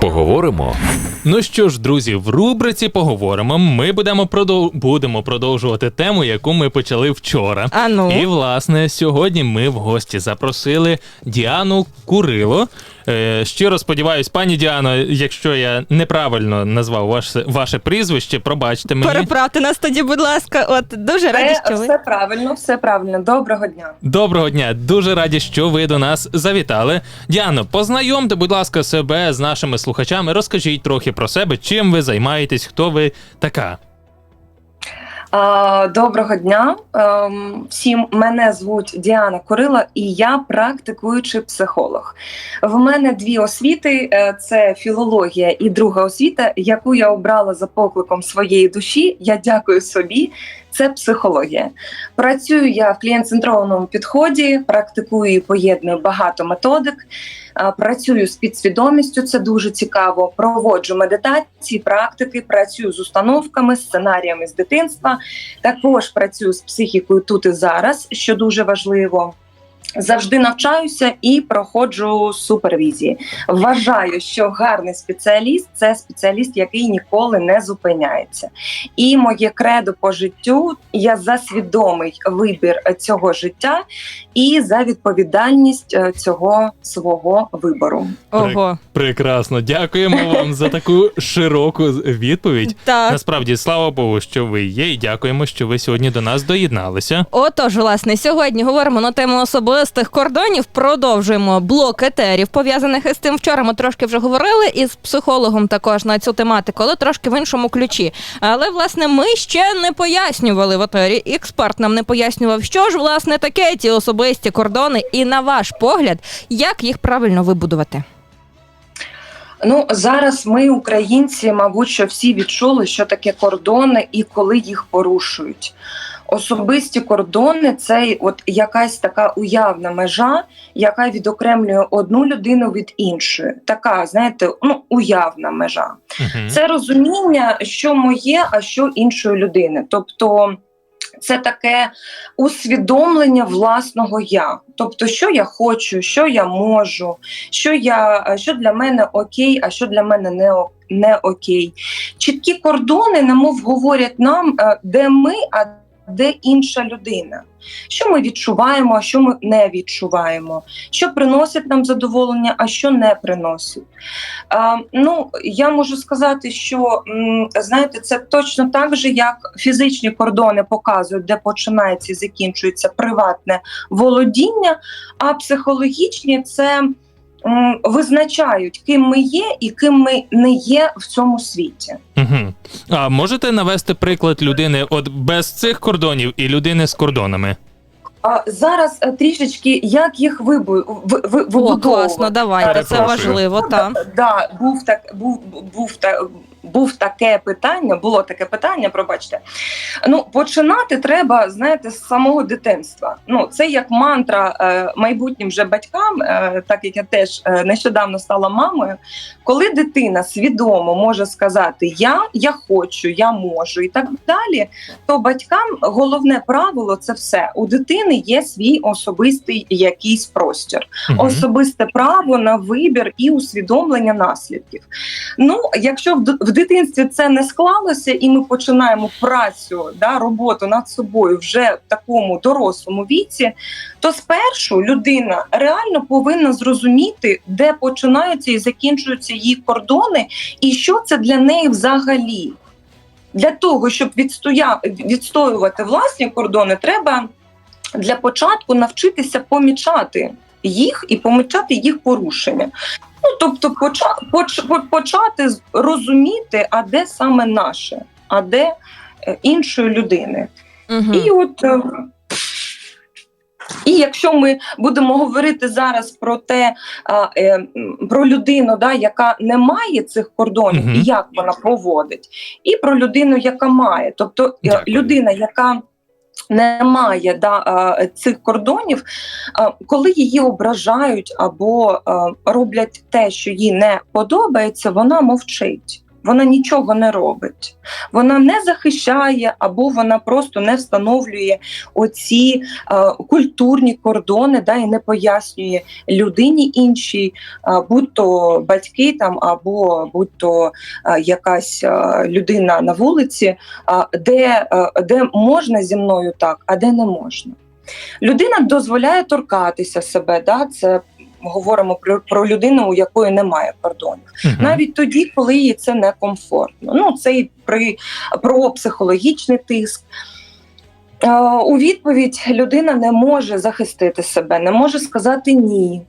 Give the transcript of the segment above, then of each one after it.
Поговоримо. Ну що ж, друзі, в рубриці поговоримо. Ми будемо продов... будемо продовжувати тему, яку ми почали вчора. А ну? І власне сьогодні ми в гості запросили Діану Курило. Е, щиро сподіваюсь, пані Діано, якщо я неправильно назвав ваше, ваше прізвище, пробачте мені. Переправте нас тоді, будь ласка. От дуже раді, що ви. все правильно, все правильно. Доброго дня. Доброго дня, дуже раді, що ви до нас завітали. Діано, познайомте, будь ласка, себе з нашими слухачами. Розкажіть трохи про себе, чим ви займаєтесь, хто ви така. Доброго дня. Ем, Всім мене звуть Діана Курила, і я практикуючий психолог. В мене дві освіти: е, це філологія і друга освіта, яку я обрала за покликом своєї душі. Я дякую собі. Це психологія. Працюю я в клієнт-центрованому підході, практикую і поєдную багато методик. Працюю з підсвідомістю, це дуже цікаво. Проводжу медитації, практики, працюю з установками, сценаріями з дитинства. Також працюю з психікою тут і зараз, що дуже важливо. Завжди навчаюся і проходжу супервізії. Вважаю, що гарний спеціаліст це спеціаліст, який ніколи не зупиняється. І моє кредо по життю я за свідомий вибір цього життя і за відповідальність е, цього свого вибору. Ого. Прекрасно, дякуємо вам за таку широку відповідь. Так. Насправді, слава Богу, що ви є, і дякуємо, що ви сьогодні до нас доєдналися. Отож, власне, сьогодні говоримо на тему особистих кордонів. Продовжуємо блок етерів, пов'язаних із тим. Вчора ми трошки вже говорили із психологом також на цю тематику, але трошки в іншому ключі. Але власне ми ще не пояснювали в етері. Експерт нам не пояснював, що ж власне таке ці особисті кордони, і на ваш погляд, як їх правильно вибудувати. Ну зараз ми, українці, мабуть, що всі відчули, що таке кордони і коли їх порушують. Особисті кордони це от якась така уявна межа, яка відокремлює одну людину від іншої. Така, знаєте, ну уявна межа. Мгм. Це розуміння, що моє, а що іншої людини. Тобто це таке усвідомлення власного я. Тобто, що я хочу, що я можу, що я що для мене окей, а що для мене не ок- не окей. Чіткі кордони, немов говорять нам, е, де ми, а де інша людина. Що ми відчуваємо, а що ми не відчуваємо, що приносить нам задоволення, а що не приносить. А, ну, я можу сказати, що знаєте, це точно так же, як фізичні кордони показують, де починається і закінчується приватне володіння, а психологічні це визначають, ким ми є і ким ми не є в цьому світі. Угу. А можете навести приклад людини от без цих кордонів і людини з кордонами? А зараз е, трішечки як їх вибу... в, в, О, класно, давайте. Це важливо. Так. Да, був так, був, був та. Був таке питання, було таке питання, пробачте. Ну, починати треба, знаєте, з самого дитинства. Ну, це як мантра е, майбутнім вже батькам, е, так як я теж е, нещодавно стала мамою. Коли дитина свідомо може сказати Я, я хочу, я можу і так далі, то батькам головне правило це все. У дитини є свій особистий якийсь простір Мгм. особисте право на вибір і усвідомлення наслідків. Ну, якщо в, в дитинстві це не склалося, і ми починаємо працю, да, роботу над собою вже в такому дорослому віці, то спершу людина реально повинна зрозуміти, де починаються і закінчуються її кордони, і що це для неї взагалі. Для того, щоб відстоя... відстоювати власні кордони, треба для початку навчитися помічати їх і помічати їх порушення. Ну тобто, поча, почати розуміти, а де саме наше, а де е, іншої людини. Угу. І от. е, І якщо ми будемо говорити зараз про те, а, е, про людину, да, яка не має цих кордонів, Мгм. і як вона поводить, і про людину, яка має, тобто е, Дякую. людина, яка не має да, цих кордонів, коли її ображають або роблять те, що їй не подобається, вона мовчить. Вона нічого не робить. Вона не захищає або вона просто не встановлює оці е, культурні кордони, да, і не пояснює людині іншій, е, будь то батьки там, або будь то е, якась е, людина на вулиці, е, де, е, де можна зі мною так, а де не можна. Людина дозволяє торкатися себе. Да? Це говоримо про, про людину, у якої немає кордонів. угу. Навіть тоді, коли їй це некомфортно. Ну, це і при, про психологічний тиск. Е, у відповідь людина не може захистити себе, не може сказати ні.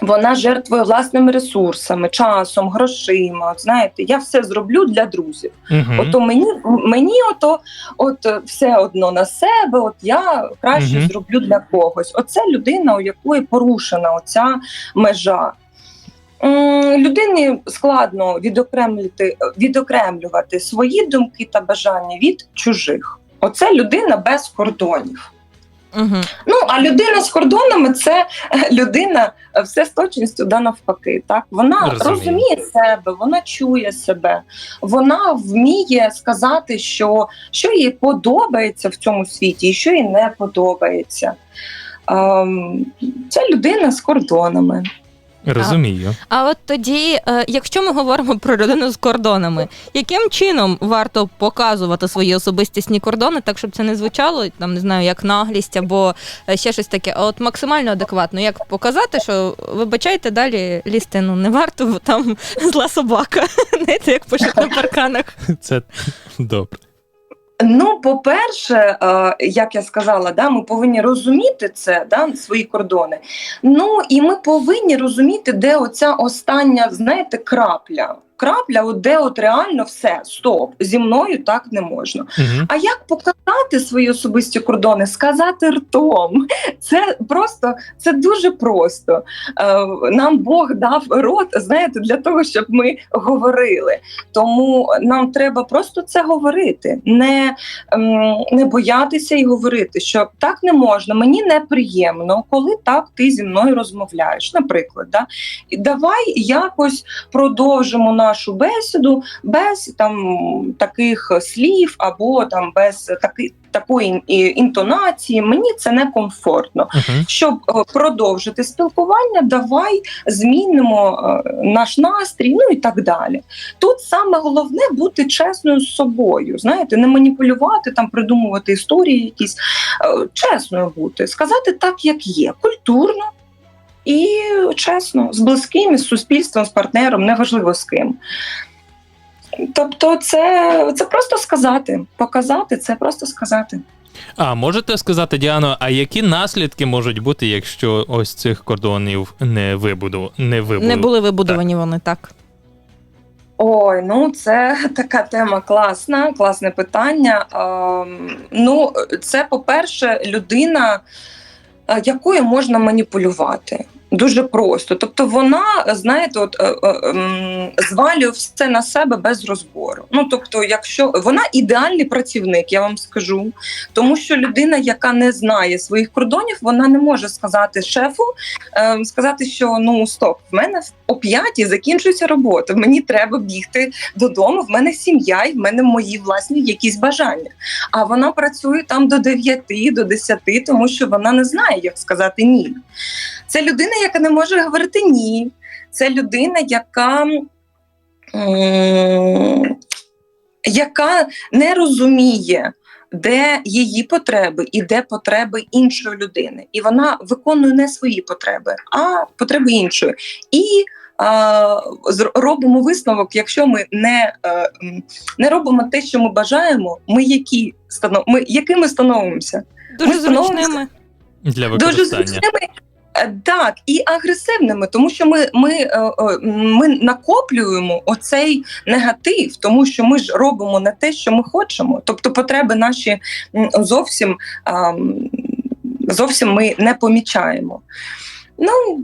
Вона жертвує власними ресурсами, часом, грошима. От знаєте, я все зроблю для друзів. Мгм. Ото мені, мені ото, от е, все одно на себе, от я краще Мгм. зроблю для когось. Оце людина, у якої порушена оця межа. Людині складно відокремлювати, відокремлювати свої думки та бажання від чужих. Оце людина без кордонів. Угу. Ну а людина з кордонами це е, людина е, все з точністю да навпаки. Так вона Розумію. розуміє себе, вона чує себе, вона вміє сказати, що, що їй подобається в цьому світі, і що їй не подобається. Ем, це людина з кордонами. Розумію. А от тоді, е, якщо ми говоримо про людину з кордонами, яким чином варто показувати свої особистісні кордони, так щоб це не звучало там, не знаю, як наглість або е, ще щось таке, а от максимально адекватно, як показати, що вибачайте далі лізти, ну не варто, бо там зла собака. Знаєте, як пишуть на парканах. Це добре. Ну, по-перше, е, як я сказала, да, ми повинні розуміти це, да, свої кордони. Ну і ми повинні розуміти, де оця остання, знаєте, крапля. Крапля, от де от реально все, стоп, зі мною так не можна. Мгм. А як показати свої особисті кордони? Сказати ртом. Це просто це дуже просто. Е, Нам Бог дав рот, знаєте, для того, щоб ми говорили. Тому нам треба просто це говорити, не, ем, не боятися і говорити, що так не можна. Мені неприємно, коли так ти зі мною розмовляєш. Наприклад, да? І давай якось продовжимо нашу бесіду без там таких слів або там без таки, такої інтонації. Мені це некомфортно. Мгм. Щоб е, продовжити спілкування, давай змінимо е, наш настрій, ну і так далі. Тут саме головне бути чесною з собою. Знаєте, не маніпулювати, там придумувати історії, якісь Е, чесною бути, сказати так, як є, культурно. І чесно, з близьким, з суспільством, з партнером, неважливо з ким. Тобто, це, це просто сказати, показати, це просто сказати. А можете сказати, Діано, а які наслідки можуть бути, якщо ось цих кордонів не вибуду, не вибуду? Не були вибудовані вони так. Ой, ну це така тема класна, класне питання. Ем, ну, це, по-перше, людина, е, якою можна маніпулювати. Дуже просто. Тобто вона, знаєте, от, е, е, ем, звалює все на себе без розбору. Ну, тобто, якщо вона ідеальний працівник, я вам скажу, тому що людина, яка не знає своїх кордонів, вона не може сказати шефу, е, сказати, що ну стоп, в мене о п'ятій закінчується робота. Мені треба бігти додому. В мене сім'я, і в мене мої власні якісь бажання. А вона працює там до 9, до 10, тому що вона не знає, як сказати ні. Це людина, яка не може говорити ні. Це людина, яка. яка не розуміє, де її потреби і де потреби іншої людини. І вона виконує не свої потреби, а потреби іншої. І а, робимо висновок, якщо ми не, е, не робимо те, що ми бажаємо, ми які станов... ми якими становимося? Дуже Ми становимося- зручними. Для Дуже зручними. Е, Так, і агресивними, тому що ми, ми, е, е, ми накоплюємо оцей негатив, тому що ми ж робимо не те, що ми хочемо. Тобто потреби наші зовсім, зовсім ми не помічаємо. Ну,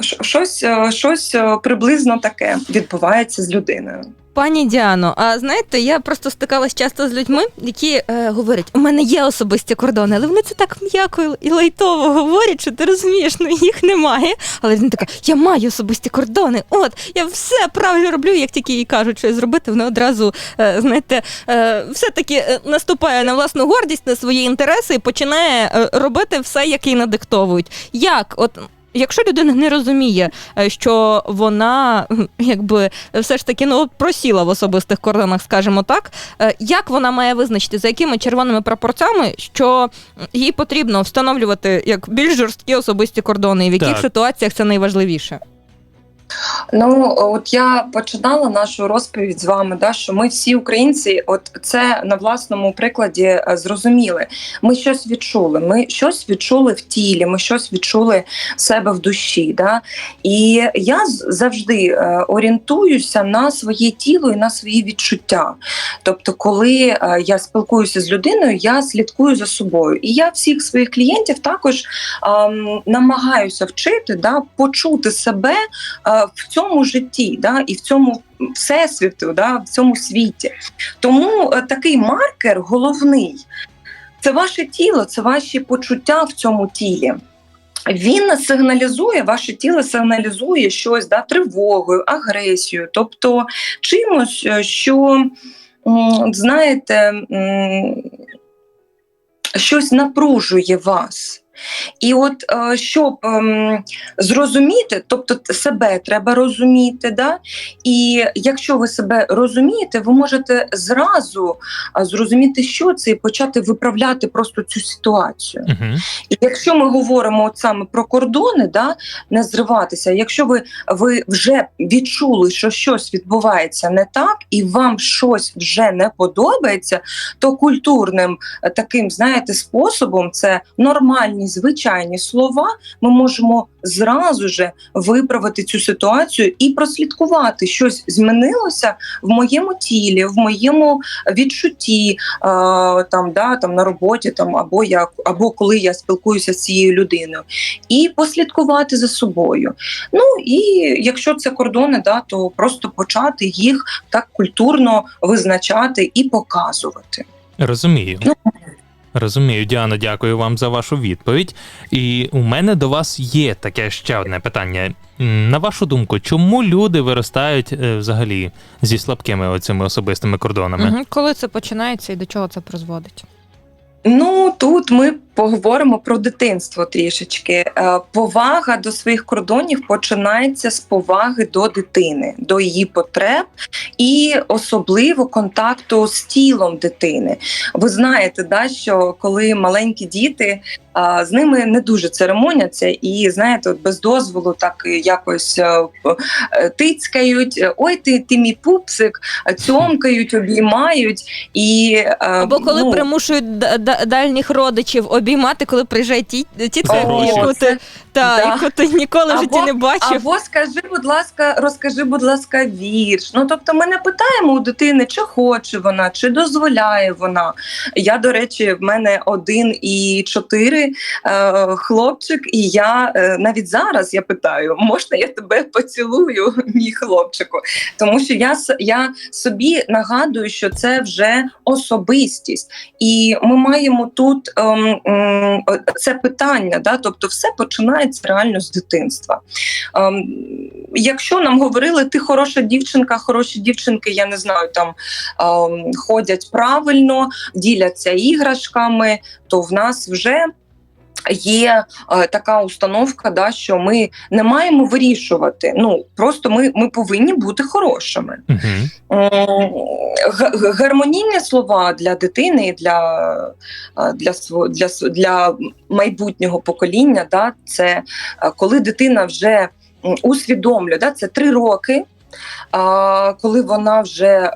щось, е, щось е, приблизно таке відбувається з людиною. Пані Діано, а знаєте, я просто стикалась часто з людьми, які е, говорять, у мене є особисті кордони, але вони це так м'яко і лайтово говорять, що ти розумієш, ну їх немає. Але він така, я маю особисті кордони. От я все правильно роблю, як тільки їй кажуть, що зробити, вона одразу е, знаєте, е, все-таки е, наступає на власну гордість, на свої інтереси і починає робити все, як їй надиктовують. Як? От Якщо людина не розуміє, е, що вона якби все ж таки ну просіла в особистих кордонах, скажімо так, е, як вона має визначити, за якими червоними прапорцями, що їй потрібно встановлювати як більш жорсткі особисті кордони, і в яких Так. ситуаціях це найважливіше? Ну, от я починала нашу розповідь з вами, да, що ми всі українці, от це на власному прикладі е, зрозуміли. Ми щось відчули. Ми щось відчули в тілі, ми щось відчули в себе в душі. Да? І я завжди е, орієнтуюся на своє тіло і на свої відчуття. Тобто, коли е, я спілкуюся з людиною, я слідкую за собою. І я всіх своїх клієнтів також ем, намагаюся вчити, да, почути себе е, в цьому житті, да, і в цьому всесвіту, да, в цьому світі. Тому е, такий маркер головний це ваше тіло, це ваші почуття в цьому тілі. Він сигналізує, ваше тіло сигналізує щось да, тривогою, агресією, тобто чимось, е, що знаєте, щось напружує вас. І от е, щоб ем, зрозуміти, тобто себе треба розуміти, да? і якщо ви себе розумієте, ви можете зразу зрозуміти, що це, і почати виправляти просто цю ситуацію. Угу. І якщо ми говоримо от саме про кордони, да, не зриватися, якщо ви, ви вже відчули, що щось відбувається не так, і вам щось вже не подобається, то культурним е, таким, знаєте, способом це нормальні звичайні слова. Ми можемо зразу же виправити цю ситуацію і прослідкувати, щось змінилося в моєму тілі, в моєму відчутті, е, там, да, там на роботі, там або як, або коли я спілкуюся з цією людиною, і послідкувати за собою. Ну і якщо це кордони, да, то просто почати їх так культурно визначати і показувати. Розумію. Ну. Розумію, Діано, дякую вам за вашу відповідь. І у мене до вас є таке ще одне питання. На вашу думку, чому люди виростають е, взагалі зі слабкими оцими особистими кордонами? Угу. Коли це починається і до чого це призводить? Ну тут ми поговоримо про дитинство трішечки. Е, Повага до своїх кордонів починається з поваги до дитини, до її потреб і особливо контакту з тілом дитини. Ви знаєте, да, що коли маленькі діти. З ними не дуже церемоняться, і знаєте, от без дозволу так якось е, е, тицькають. Ой, ти, ти мій пупсик, цьомкають, обіймають. І Або коли ну, примушують да- да- дальніх родичів обіймати, коли приїжджає ті, тітка, О, яку це- ти, та, да. яку ти ніколи в житті не бачив. Або скажи, будь ласка, розкажи, будь ласка, вірш. Ну тобто, ми не питаємо у дитини, чи хоче вона, чи дозволяє вона. Я, до речі, в мене один і чотири е, хлопчик, і я е, навіть зараз я питаю, можна я тебе поцілую, мій хлопчику? Тому що я я собі нагадую, що це вже особистість, і ми маємо тут ем, ем, це питання, да, тобто все починається реально з дитинства. Ем, якщо нам говорили, ти хороша дівчинка, хороші дівчинки, я не знаю, там ем, ходять правильно, діляться іграшками, то в нас вже. Є е, така установка, да, що ми не маємо вирішувати. Ну просто ми, ми повинні бути хорошими. Угу. Г- Гармонійні слова для дитини і для, е, для, для, для майбутнього покоління, да, це е, коли дитина вже усвідомлює, да, це три роки, коли вона вже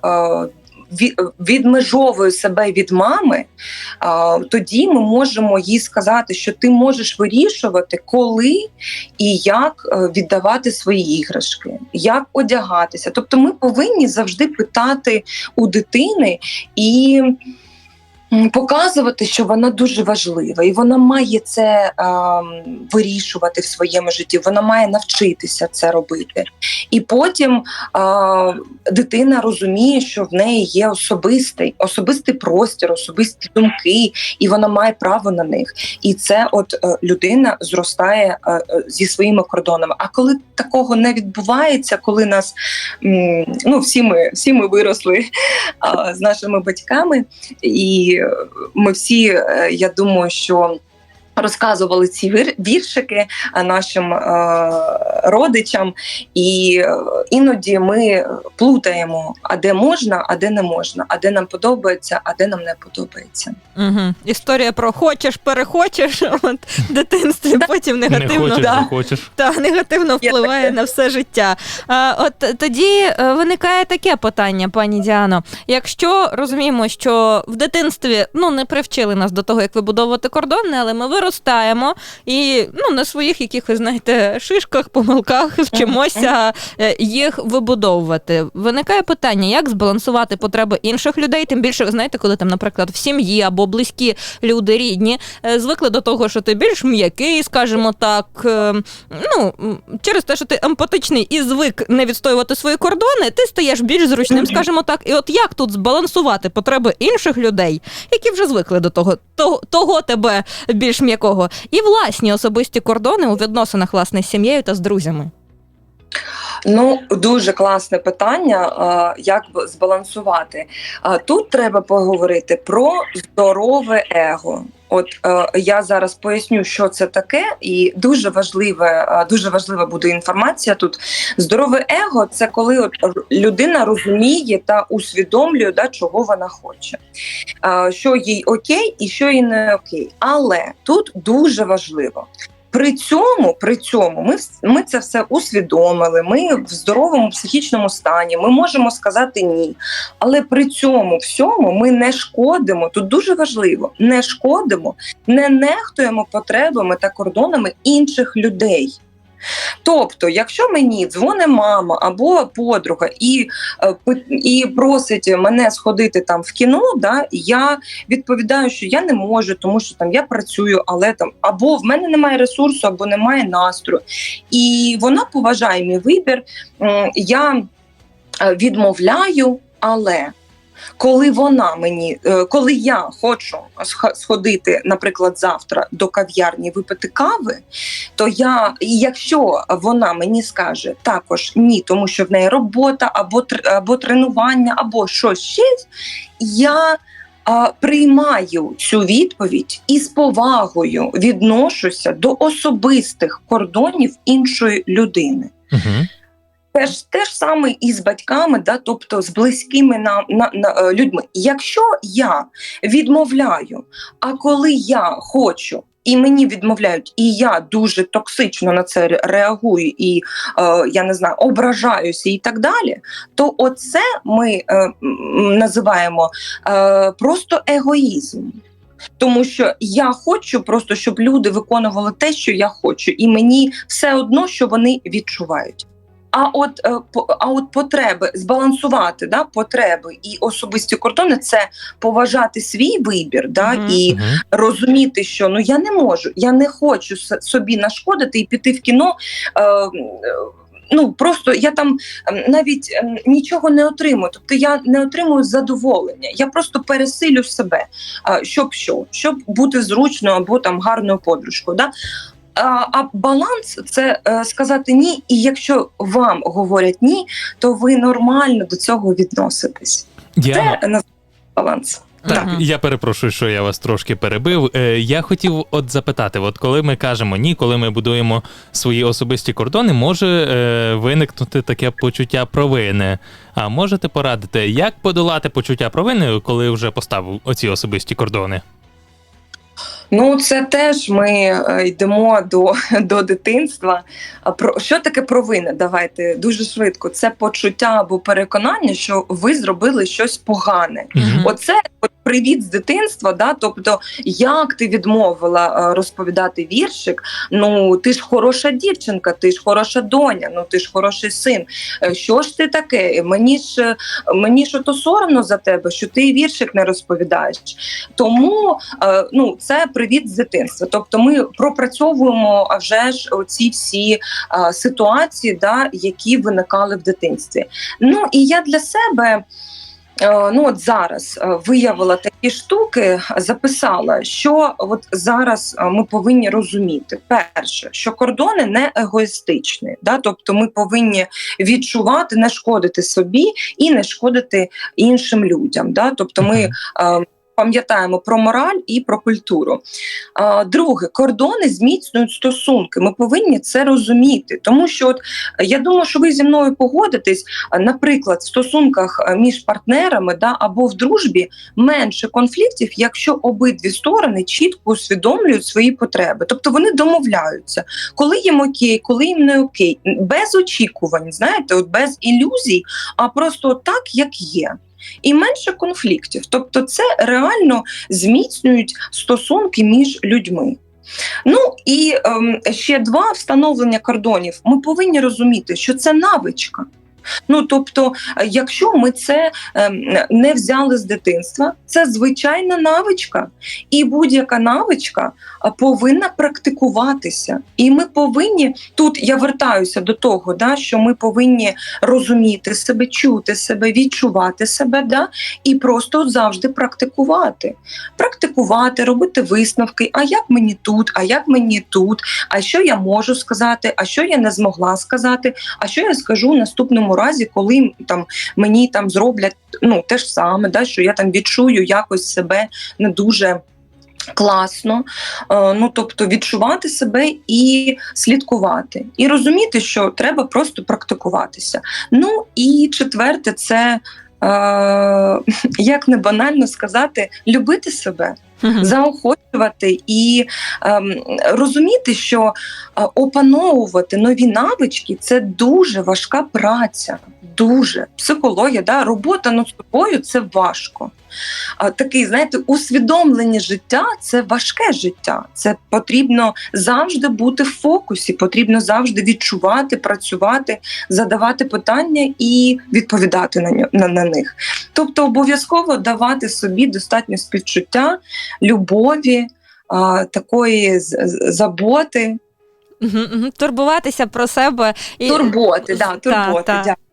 відмежовує себе від мами, тоді ми можемо їй сказати, що ти можеш вирішувати, коли і як е, віддавати свої іграшки, як одягатися. Тобто, ми повинні завжди питати у дитини і. Показувати, що вона дуже важлива, і вона має це ем, вирішувати в своєму житті. Вона має навчитися це робити. І потім е, дитина розуміє, що в неї є особистий, особистий простір, особисті думки, і вона має право на них. І це, от е, людина зростає е, е, зі своїми кордонами. А коли такого не відбувається, коли нас м, ну всі ми всі ми виросли а, з нашими батьками, і е, ми всі, е, я думаю, що. Розказували ці віршики е, нашим е, родичам, і е, іноді ми плутаємо, а де можна, а де не можна, а де нам подобається, а де нам не подобається. Угу. Історія про хочеш, перехочеш, от в дитинстві потім Не негативно хочеш, да, не хочеш. та негативно впливає таке. на все життя. А, от тоді виникає таке питання, пані Діано. Якщо розуміємо, що в дитинстві ну не привчили нас до того, як вибудовувати кордони, але ми виростаємо і ну на своїх якихось знаєте шишках, помилках вчимося е, їх вибудовувати. Виникає питання, як збалансувати потреби інших людей, тим більше знаєте, коли там, наприклад, в сім'ї або близькі люди рідні е, звикли до того, що ти більш м'який, скажімо так. е, Ну через те, що ти емпатичний і звик не відстоювати свої кордони, ти стаєш більш зручним, скажімо так. І от як тут збалансувати потреби інших людей, які вже звикли до того, того, того тебе більш м'якого, і власні особисті кордони у відносинах власне з сім'єю та з друзями. Ну, дуже класне питання, як збалансувати. Тут треба поговорити про здорове его. От е, я зараз поясню, що це таке, і дуже важливе, е, дуже важлива буде інформація тут. Здорове его це коли от людина розуміє та усвідомлює, да, чого вона хоче, е, що їй окей і що їй не окей. Але тут дуже важливо. При цьому, при цьому, ми, ми це все усвідомили. Ми в здоровому психічному стані. Ми можемо сказати ні. Але при цьому всьому ми не шкодимо. Тут дуже важливо: не шкодимо, не нехтуємо потребами та кордонами інших людей. Тобто, якщо мені дзвонить мама або подруга і, е, і просить мене сходити там в кіно, да, я відповідаю, що я не можу, тому що там я працюю, але там або в мене немає ресурсу, або немає настрою. І вона поважає мій вибір. Я е, відмовляю, але. Коли вона мені, е, коли я хочу сх- сходити, наприклад, завтра до кав'ярні випити кави, то я, якщо вона мені скаже також ні, тому що в неї робота або або тренування, або щось ще, я а, приймаю цю відповідь і з повагою відношуся до особистих кордонів іншої людини. Угу. Теж те ж саме і з батьками, да, тобто з близькими нам на, на е, людьми. Якщо я відмовляю, а коли я хочу. І мені відмовляють, і я дуже токсично на це реагую, і е, я не знаю, ображаюся і так далі. То оце ми е, називаємо е, просто егоїзм. Тому що я хочу просто, щоб люди виконували те, що я хочу, і мені все одно, що вони відчувають. А от е, а от потреби збалансувати да, потреби і особисті кордони це поважати свій вибір, да, Мгм. і розуміти, що ну я не можу, я не хочу собі нашкодити і піти в кіно. Е, е, Ну просто я там навіть нічого не отримую. Тобто я не отримую задоволення. Я просто пересилю себе, а, щоб що, щоб бути зручною або там гарною подружкою. Да? А, баланс це е, сказати ні. І якщо вам говорять ні, то ви нормально до цього відноситесь. Діано, Це називається баланс. Так, Мгм. я перепрошую, що я вас трошки перебив. Е, я хотів от запитати: от коли ми кажемо ні, коли ми будуємо свої особисті кордони, може е, виникнути таке почуття провини. А можете порадити, як подолати почуття провини, коли вже поставив оці особисті кордони? Ну, це теж ми е, йдемо до, до дитинства. А про що таке провина? Давайте дуже швидко. Це почуття або переконання, що ви зробили щось погане. Угу. Оце Привіт з дитинства, да, тобто, як ти відмовила е, розповідати віршик? Ну ти ж хороша дівчинка, ти ж хороша доня, ну ти ж хороший син. Е, Що ж ти таке? Мені ж е, мені ж ото соромно за тебе, що ти віршик не розповідаєш. Тому е, ну це привіт з дитинства. Тобто, ми пропрацьовуємо вже ж оці всі е, ситуації, да, які виникали в дитинстві. Ну і я для себе. Е, Ну, от зараз е, виявила такі штуки, записала, що от зараз е, ми повинні розуміти: перше, що кордони не егоїстичні, да? тобто ми повинні відчувати, не шкодити собі і не шкодити іншим людям. Да? Тобто ми е, пам'ятаємо про мораль і про культуру. А, Друге, кордони зміцнюють стосунки. Ми повинні це розуміти, тому що от я думаю, що ви зі мною погодитесь, наприклад, в стосунках е, між партнерами да, або в дружбі менше конфліктів, якщо обидві сторони чітко усвідомлюють свої потреби. Тобто вони домовляються, коли їм окей, коли їм не окей, без очікувань, знаєте, от без ілюзій, а просто так, як є. І менше конфліктів, тобто це реально зміцнюють стосунки між людьми. Ну і ем, ще два встановлення кордонів. Ми повинні розуміти, що це навичка. Ну тобто, е, якщо ми це ем, не взяли з дитинства, це звичайна навичка, і будь-яка навичка е, повинна практикуватися. І ми повинні тут я вертаюся до того, да, що ми повинні розуміти себе, чути себе, відчувати себе, да, і просто завжди практикувати. Практикувати, робити висновки. А як мені тут, а як мені тут, а що я можу сказати, а що я не змогла сказати, а що я скажу в наступному разі, коли там мені там зроблять ну те ж саме, да, що я там відчую якось себе не дуже. Класно, Е, ну тобто відчувати себе і слідкувати, і розуміти, що треба просто практикуватися. Ну і четверте, це як не банально сказати, любити себе Мгм. заохочувати і ем, розуміти, що е, опановувати нові навички це дуже важка праця. Дуже психологія, да, робота над собою це важко. А такий, знаєте, усвідомлення життя це важке життя. Це потрібно завжди бути в фокусі, потрібно завжди відчувати, працювати, задавати питання і відповідати на, на, на них. Тобто, обов'язково давати собі достатньо співчуття, любові, а, такої заботи. Турбуватися про себе і турботи. Да, Та, турботи. та. дякую.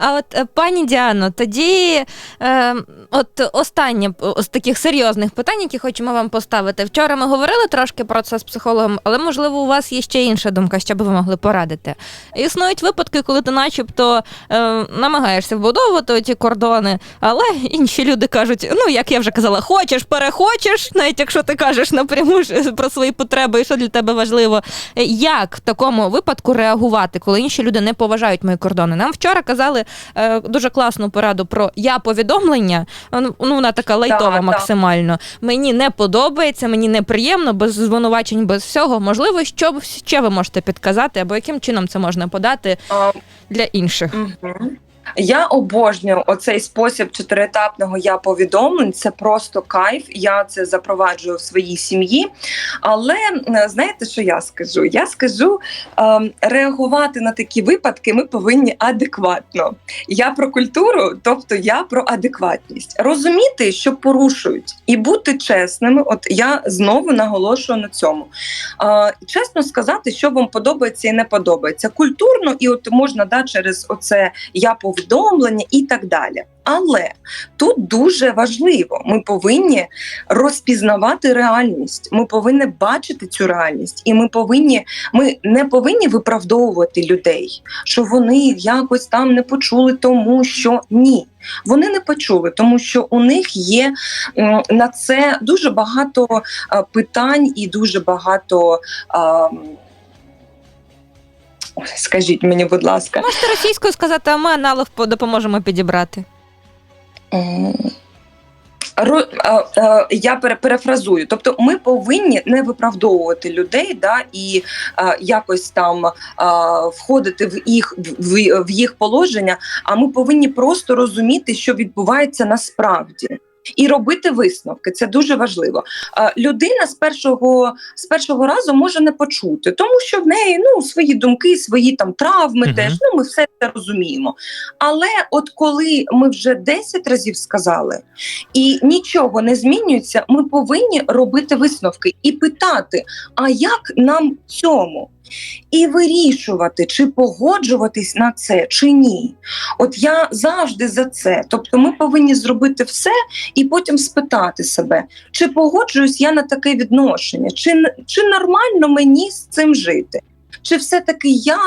А от е, пані Діано, тоді е, от останнє е, з таких серйозних питань, які хочемо вам поставити. Вчора ми говорили трошки про це з психологом, але можливо у вас є ще інша думка, що би ви могли порадити. Існують випадки, коли ти, начебто, е, намагаєшся вбудовувати ті кордони, але інші люди кажуть: ну як я вже казала, хочеш, перехочеш, навіть якщо ти кажеш напряму ж про свої потреби і що для тебе важливо. Е, Як в такому випадку реагувати, коли інші люди не поважають мої кордони? Нам вчора казали е, дуже класну пораду про я повідомлення. Ну вона така лайтова да, максимально. Мені не подобається, мені неприємно, без звинувачень, без всього. Можливо, що ще ви можете підказати, або яким чином це можна подати А, для інших? Мгм. Я обожнюю оцей спосіб чотириетапного я повідомлень. Це просто кайф. Я це запроваджую в своїй сім'ї. Але знаєте, що я скажу? Я скажу ем, реагувати на такі випадки. Ми повинні адекватно. Я про культуру, тобто я про адекватність. Розуміти, що порушують, і бути чесними. От я знову наголошую на цьому. Е, чесно сказати, що вам подобається і не подобається. Культурно, і от можна да, через оце я повідомлення і так далі. Але тут дуже важливо, ми повинні розпізнавати реальність. Ми повинні бачити цю реальність, і ми повинні, ми не повинні виправдовувати людей, що вони якось там не почули, тому що ні. Вони не почули, тому що у них є на це дуже багато питань і дуже багато. Скажіть мені, будь ласка, Можете російською сказати, а ми аналог по- допоможемо підібрати. Ро, а, а, я пере- перефразую. Тобто, ми повинні не виправдовувати людей, да, і а, якось там а, входити в їх в, в їх положення. А ми повинні просто розуміти, що відбувається насправді. І робити висновки. Це дуже важливо. Людина з першого з першого разу може не почути, тому що в неї ну свої думки, свої там травми. Мгм. Теж ну ми все це розуміємо. Але от коли ми вже 10 разів сказали і нічого не змінюється, ми повинні робити висновки і питати: а як нам цьому? І вирішувати, чи погоджуватись на це, чи ні. От я завжди за це. Тобто, ми повинні зробити все і потім спитати себе, чи погоджуюсь я на таке відношення, чи, чи нормально мені з цим жити, чи все-таки я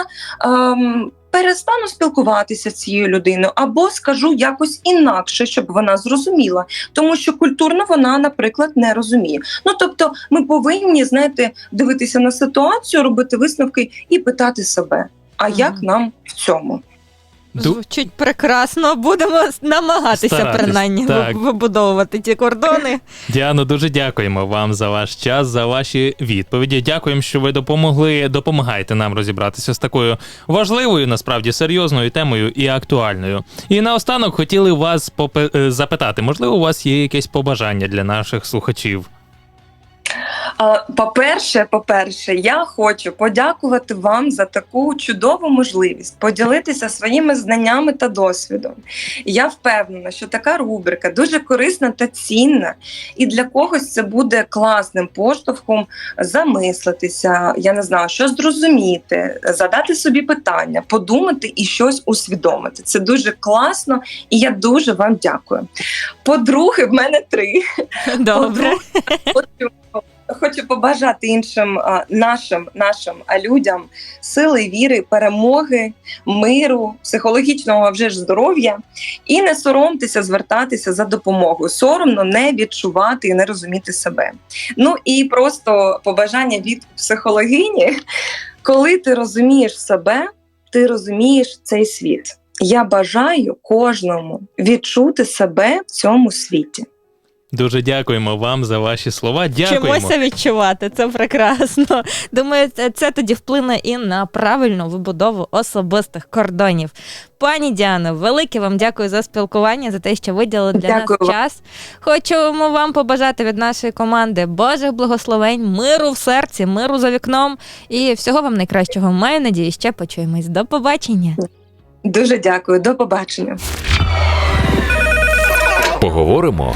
ем, перестану спілкуватися з цією людиною, або скажу якось інакше, щоб вона зрозуміла, тому що культурно вона, наприклад, не розуміє. Ну тобто, ми повинні знаєте, дивитися на ситуацію, робити висновки і питати себе. А як нам в цьому? Звучить прекрасно. Будемо намагатися Старатись, принаймні так. вибудовувати ті кордони. Діано, дуже дякуємо вам за ваш час, за ваші відповіді. Дякуємо, що ви допомогли, допомагаєте нам розібратися з такою важливою, насправді серйозною темою і актуальною. І наостанок хотіли вас е, запитати, можливо, у вас є якесь побажання для наших слухачів? По-перше, по-перше, я хочу подякувати вам за таку чудову можливість поділитися своїми знаннями та досвідом. Я впевнена, що така рубрика дуже корисна та цінна, і для когось це буде класним поштовхом замислитися. Я не знаю, що зрозуміти, задати собі питання, подумати і щось усвідомити. Це дуже класно, і я дуже вам дякую. По-друге, в мене три. Добре. Хочу, хочу побажати іншим нашим, нашим людям сили, віри, перемоги, миру, психологічного вже ж здоров'я і не соромтеся звертатися за допомогою. Соромно не відчувати і не розуміти себе. Ну і просто побажання від психологині, коли ти розумієш себе, ти розумієш цей світ. Я бажаю кожному відчути себе в цьому світі. Дуже дякуємо вам за ваші слова. Дякуємо. Вчимося відчувати, це прекрасно. Думаю, це, це тоді вплине і на правильну вибудову особистих кордонів. Пані Діано, велике вам дякую за спілкування, за те, що виділили для Дякую нас час. Хочемо вам побажати від нашої команди Божих благословень, миру в серці, миру за вікном і всього вам найкращого. Маю надію, ще почуємось. До побачення. Дуже дякую, до побачення. Поговоримо